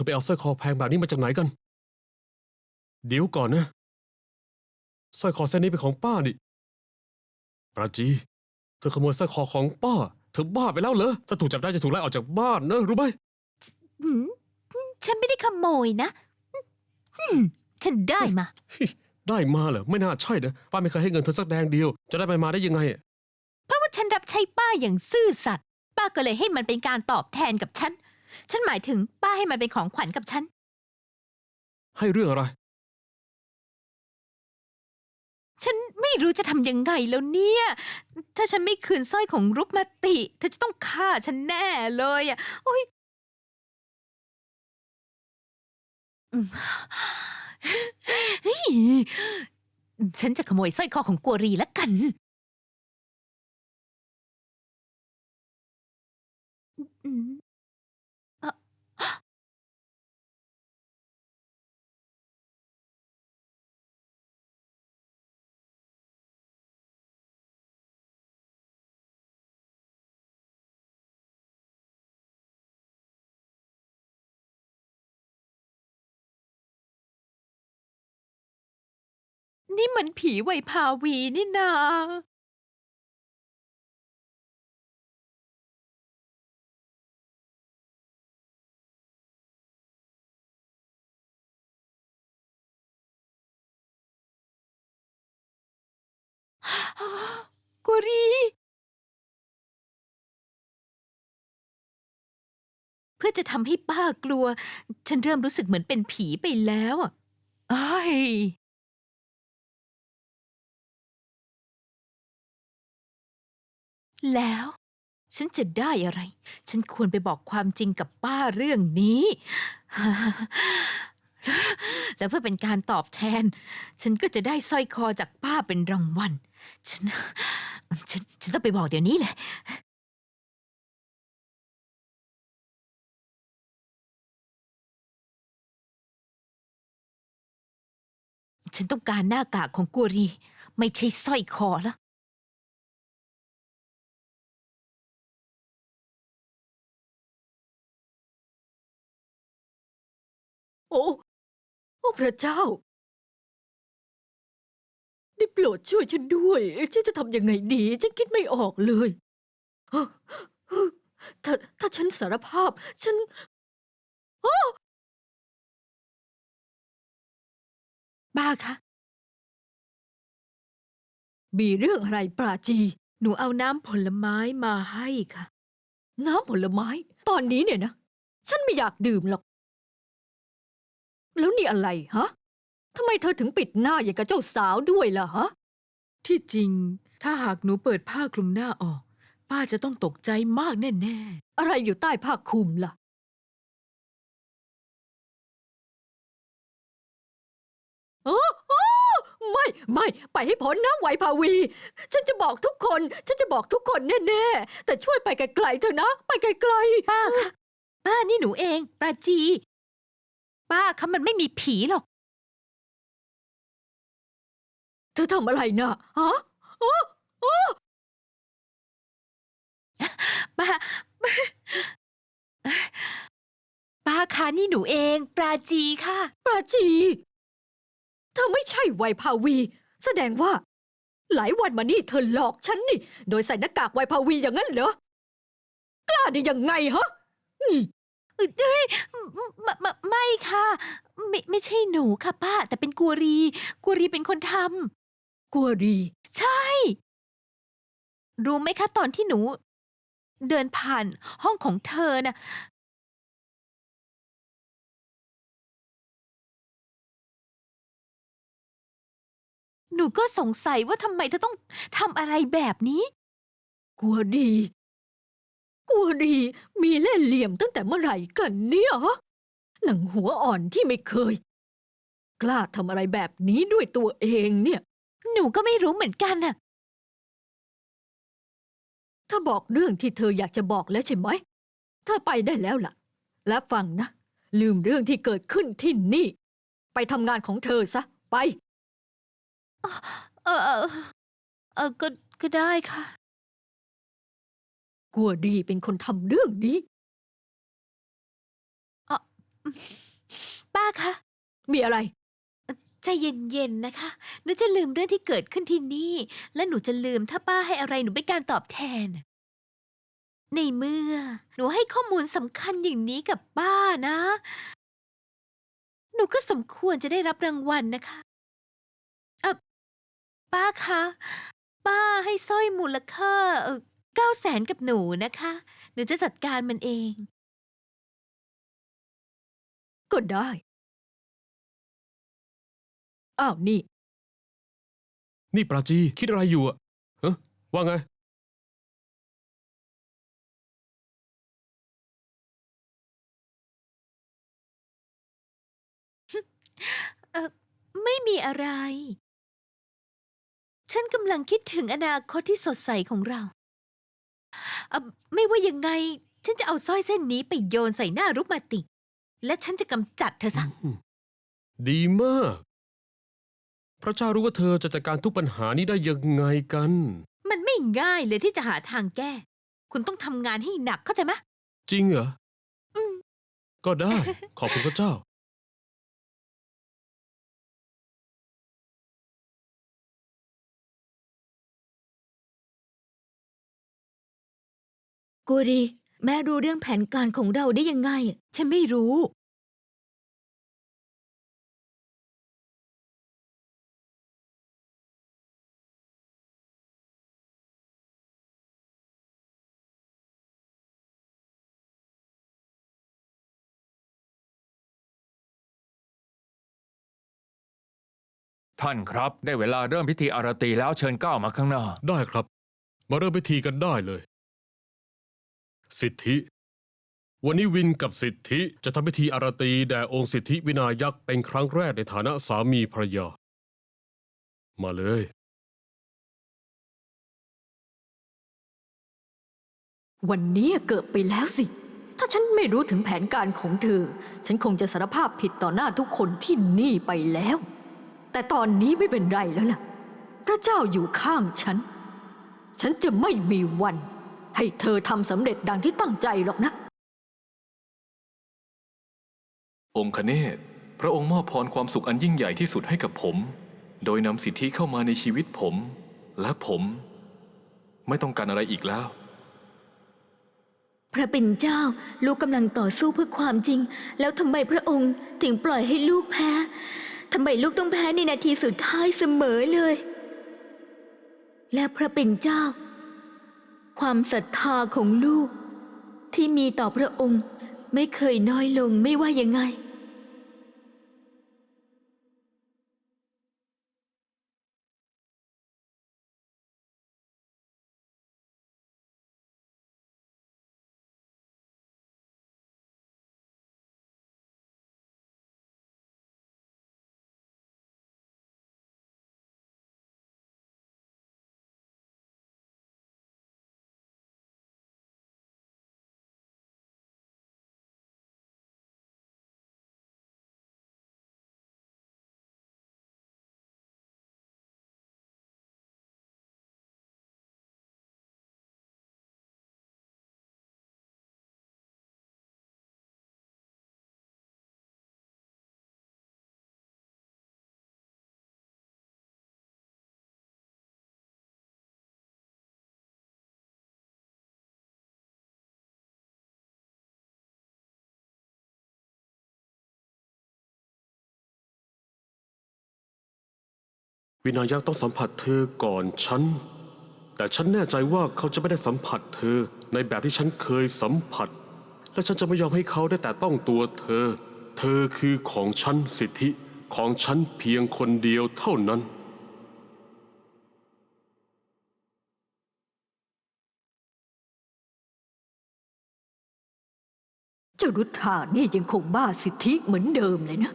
อไปเอาสร้อยคอแพงแบบนี้มาจากไหนกัน เดี๋ยวก่อนนะสร้อยคอเส้นนี้เป็นของป้านี่ปราจี เธอขโมยสร้อยคอของป้า เธอบ้าไปแล้วเหรอ ถ้าถูกจับได้จะถูกไล่ออกจากบ้านนะรู้ไหมหืมฉันไม่ได้ขโมยนะหืมฉันได้มา ได้มาเหรอ ไม่น่าใช่นะป้าไม่เคยให้เงินเธอสักแดงเดียว จะได้ไปมาได้ยังไงอะเพราะว่าฉันรับใช้ป้าอย่างซื่อสัตย์ ป้าก็เลยให้มันเป็นการตอบแทนกับฉัน ฉันหมายถึงป้าให้มันเป็นของขวัญกับฉัน ให้เรื่องอะไร ฉันไม่รู้จะทำยังไงแล้วเนี่ย ถ้าฉันไม่คืนสร้อยของรุปมาติ เธอจะต้องฆ่าฉันแน่เลยอะ โอ๊ยอืมเฮ้ยฉันจะขโมยสร้อยคอของกัวรีแล้วกัน นี่มันผีไวยพาวีนี่นากุรี เพื่อจะทำให้ป้ากลัว ฉันเริ่มรู้สึกเหมือนเป็นผีไปแล้วอะอ้ย แล้ว ฉันจะได้อะไร ฉันควรไปบอกความจริงกับป้าเรื่องนี้ แล้วเพื่อเป็นการตอบแทน ฉันก็จะได้สร้อยคอจากป้าเป็นรางวัล ฉัน ฉันฉันต้องไปบอกเดี๋ยวนี้แหละ ฉันต้องการหน้ากากของกัวรี ไม่ใช่สร้อยคอแล้ว โอ้โอ้พระเจ้า ได้โปรดช่วยฉันด้วย ฉันจะทำยังไงดี ฉันคิดไม่ออกเลยฮะฮะถ้าถ้าฉันสารภาพ ฉันบ้าคะมีเรื่องอะไรปราจี หนูเอาน้ำผลไม้มาให้ค่ะ น้ำผลไม้ ตอนนี้เนี่ยนะ ฉันไม่อยากดื่มหรอก แล้วนี่อะไรฮะทำไมเธอถึงปิดหน้าอย่างกับเจ้าสาวด้วยล่ะฮะ ที่จริง ถ้าหากหนูเปิดผ้าคลุมหน้าออก ป้าจะต้องตกใจมากแน่อะไรอยู่ใต้ผ้าคลุมล่ะ โอ้โอ้ไม่ไม่ไปให้พ้นนะไหวภาวี ฉันจะบอกทุกคน ฉันจะบอกทุกคนแน่ๆ แต่ช่วยไปไกลๆเถอะนะ ไปไกลๆ ป้าคะป้านี่หนูเอง ปราจี ป้าคะมันไม่มีผีหรอกๆเธอทำอะไรนะฮะโอ้โอ้ป้า ป้าคะนี่หนูเอง ปราจีค่ะ ปราจี เธอไม่ใช่ไหวภาวี แสดงว่า หลายวันมานี่เธอหลอกฉันนี่ โดยใส่หน้ากากไหวภาวีอย่างนั้นเหรอกล้าได้ยังไงฮะนี่ เอ้ยเอ้ยไม่ไม่ไม่ค่ะ ไม่ไม่ใช่หนูค่ะป้า แต่เป็นกัวรี กัวรีเป็นคนทกัวรีำใช่ รู้ไหมคะตอนที่หนู เดินผ่านห้องของเธอน่ะ หนูก็สงสัยว่าทำไมเธอต้องทำอะไรแบบนี้ กัวดี กัวดีมีเล่ห์เหลี่ยมตั้งแต่เมื่อไหร่กันเนี่ยฮะหนังหัวอ่อนที่ไม่เคย กล้าทำอะไรแบบนี้ด้วยตัวเองเนี่ย หนูก็ไม่รู้เหมือนกันน่ะ ถ้าบอกเรื่องที่เธออยากจะบอกแล้วใช่ไหมเธอไปได้แล้วล่ะ และฟังนะ ลืมเรื่องที่เกิดขึ้นที่นี่ ไปทำงานของเธอซะ ไป เออเออเออก็ก็ได้ค่ะ กัวดีเป็นคนทำเรื่องนี้ ป้าคะมีอะไร ใจเย็นๆนะคะ หนูจะลืมเรื่องที่เกิดขึ้นที่นี่ และหนูจะลืมถ้าป้าให้อะไรหนูเป็นการตอบแทน ในเมื่อ หนูให้ข้อมูลสำคัญอย่างนี้กับป้านะ หนูก็สมควรจะได้รับรางวัลนะคะเออป้าคะ ป้าให้สร้อยมูลค่าเออ เก้าแสนกับหนูนะคะ หนูจะจัดการมันเอง ก็ได้ อ้าวนี่ นี่ปราจีคิดอะไรอยู่อะเฮ้ว่าไงไม่มีอะไร ฉันกำลังคิดถึงอนาคตที่สดใสของเรา เอ่อไม่ว่ายังไง ฉันจะเอาสร้อยเส้นนี้ไปโยนใส่หน้ารุกมาติ และฉันจะกำจัดเธอซะ ดีมาก พระเจ้ารู้ว่าเธอจะจัดการทุกปัญหานี้ได้ยังไงกัน มันไม่ง่ายเลยที่จะหาทางแก้ คุณต้องทำงานให้หนักเข้าใจไหม จริงเหรออืมก็ได้ ขอบคุณพระเจ้า กูรี แม่รู้เรื่องแผนการของเราได้ยังไง ฉันไม่รู้ ท่านครับ ได้เวลาเริ่มพิธีอารตีแล้วเชิญก้าวมาข้างหน้า ได้ครับ มาเริ่มพิธีกันได้เลย สิทธิ วันนี้วินกับสิทธิจะทำพิธีอารตีแด่องค์สิทธิวินายักษ์เป็นครั้งแรกในฐานะสามีภรรยา มาเลย วันนี้เกิดไปแล้วสิ ถ้าฉันไม่รู้ถึงแผนการของเธอ ฉันคงจะสารภาพผิดต่อหน้าทุกคนที่นี่ไปแล้ว แต่ตอนนี้ไม่เป็นไรแล้วล่ะ พระเจ้าอยู่ข้างฉัน ฉันจะไม่มีวัน ให้เธอทำสำเร็จดังที่ตั้งใจหรอกนะ องค์คเนศพระองค์มอบพรความสุขอันยิ่งใหญ่ที่สุดให้กับผม โดยนำสิทธิเข้ามาในชีวิตผม และผม ไม่ต้องการอะไรอีกแล้ว พระเป็นเจ้า ลูกกำลังต่อสู้เพื่อความจริง แล้วทำไมพระองค์ถึงปล่อยให้ลูกแพ้ทำไมลูกต้องแพ้ในนาทีสุดท้ายเสมอเลย และพระเป็นเจ้า ความศรัทธาของลูก ที่มีต่อพระองค์ไม่เคยน้อยลงไม่ว่ายังไง วินายักษ์ต้องสัมผัสเธอก่อนฉัน แต่ฉันแน่ใจว่าเขาจะไม่ได้สัมผัสเธอในแบบที่ฉันเคยสัมผัส และฉันจะไม่ยอมให้เขาได้แต่ต้องตัวเธอ เธอคือของฉันสิทธิของฉันเพียงคนเดียวเท่านั้น เจ้ารุธานี่ยังคงบ้าสิทธิเหมือนเดิมเลยนะ